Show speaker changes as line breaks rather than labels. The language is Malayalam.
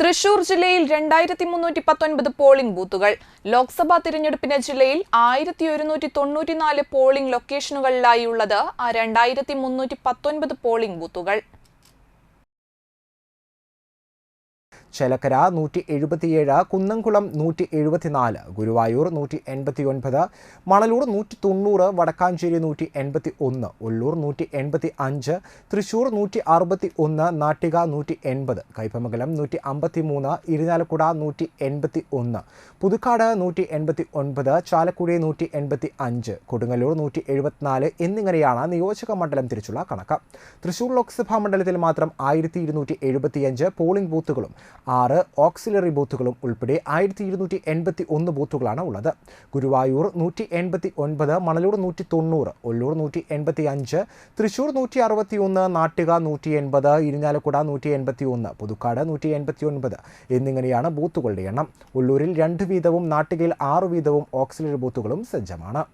തൃശൂർ ജില്ലയിൽ രണ്ടായിരത്തി മുന്നൂറ്റി പത്തൊൻപത് പോളിംഗ് ബൂത്തുകൾ. ലോക്സഭാ തിരഞ്ഞെടുപ്പിന് ജില്ലയിൽ ആയിരത്തി ഒരുന്നൂറ്റി തൊണ്ണൂറ്റിനാല് പോളിംഗ് ലൊക്കേഷനുകളിലായുള്ളത് രണ്ടായിരത്തി മുന്നൂറ്റി പത്തൊൻപത് പോളിംഗ് ബൂത്തുകൾ.
ചേലക്കര നൂറ്റി എഴുപത്തിയേഴ് കുന്നംകുളം നൂറ്റി എഴുപത്തിനാല് ഗുരുവായൂർ നൂറ്റി എൺപത്തി ഒൻപത് മണലൂർ നൂറ്റി തൊണ്ണൂറ് വടക്കാഞ്ചേരി നൂറ്റി എൺപത്തി ഒന്ന് ഉള്ളൂർ നൂറ്റി എൺപത്തി അഞ്ച് തൃശൂർ നൂറ്റി അറുപത്തി ഒന്ന് നാട്ടിക നൂറ്റി എൺപത് കൈപ്പമംഗലം നൂറ്റി അമ്പത്തി മൂന്ന് ഇരിഞ്ഞാലക്കുട നൂറ്റി എൺപത്തി ഒന്ന് പുതുക്കാട് നൂറ്റി എൺപത്തി ഒൻപത് ചാലക്കുടി നൂറ്റി എൺപത്തി അഞ്ച് കൊടുങ്ങല്ലൂർ നൂറ്റി എഴുപത്തിനാല് എന്നിങ്ങനെയാണ് നിയോജക മണ്ഡലം തിരിച്ചുള്ള കണക്ക്. തൃശൂർ ലോക്സഭാ മണ്ഡലത്തിൽ മാത്രം ആയിരത്തി ഇരുന്നൂറ്റി എഴുപത്തിയഞ്ച് പോളിംഗ് ബൂത്തുകളും ആറ് ഓക്സിലറി ബൂത്തുകളും ഉൾപ്പെടെ ആയിരത്തി ഇരുന്നൂറ്റി എൺപത്തി ഒന്ന് ബൂത്തുകളാണ് ഉള്ളത്. ഗുരുവായൂർ നൂറ്റി എൺപത്തി ഒൻപത് മണലൂർ നൂറ്റി തൊണ്ണൂറ് ഒല്ലൂർ നൂറ്റി എൺപത്തി അഞ്ച് തൃശൂർ നൂറ്റി അറുപത്തി ഒന്ന് നാട്ടിക നൂറ്റി എൺപത് ഇരിഞ്ഞാലക്കുട നൂറ്റി എൺപത്തി ഒന്ന് പുതുക്കാട് നൂറ്റി എൺപത്തി ഒൻപത് എന്നിങ്ങനെയാണ് ബൂത്തുകളുടെ എണ്ണം. ഉള്ളൂരിൽ രണ്ട് വീതവും നാട്ടികയിൽ ആറ് വീതവും ഓക്സിലറി ബൂത്തുകളും സജ്ജമാണ്.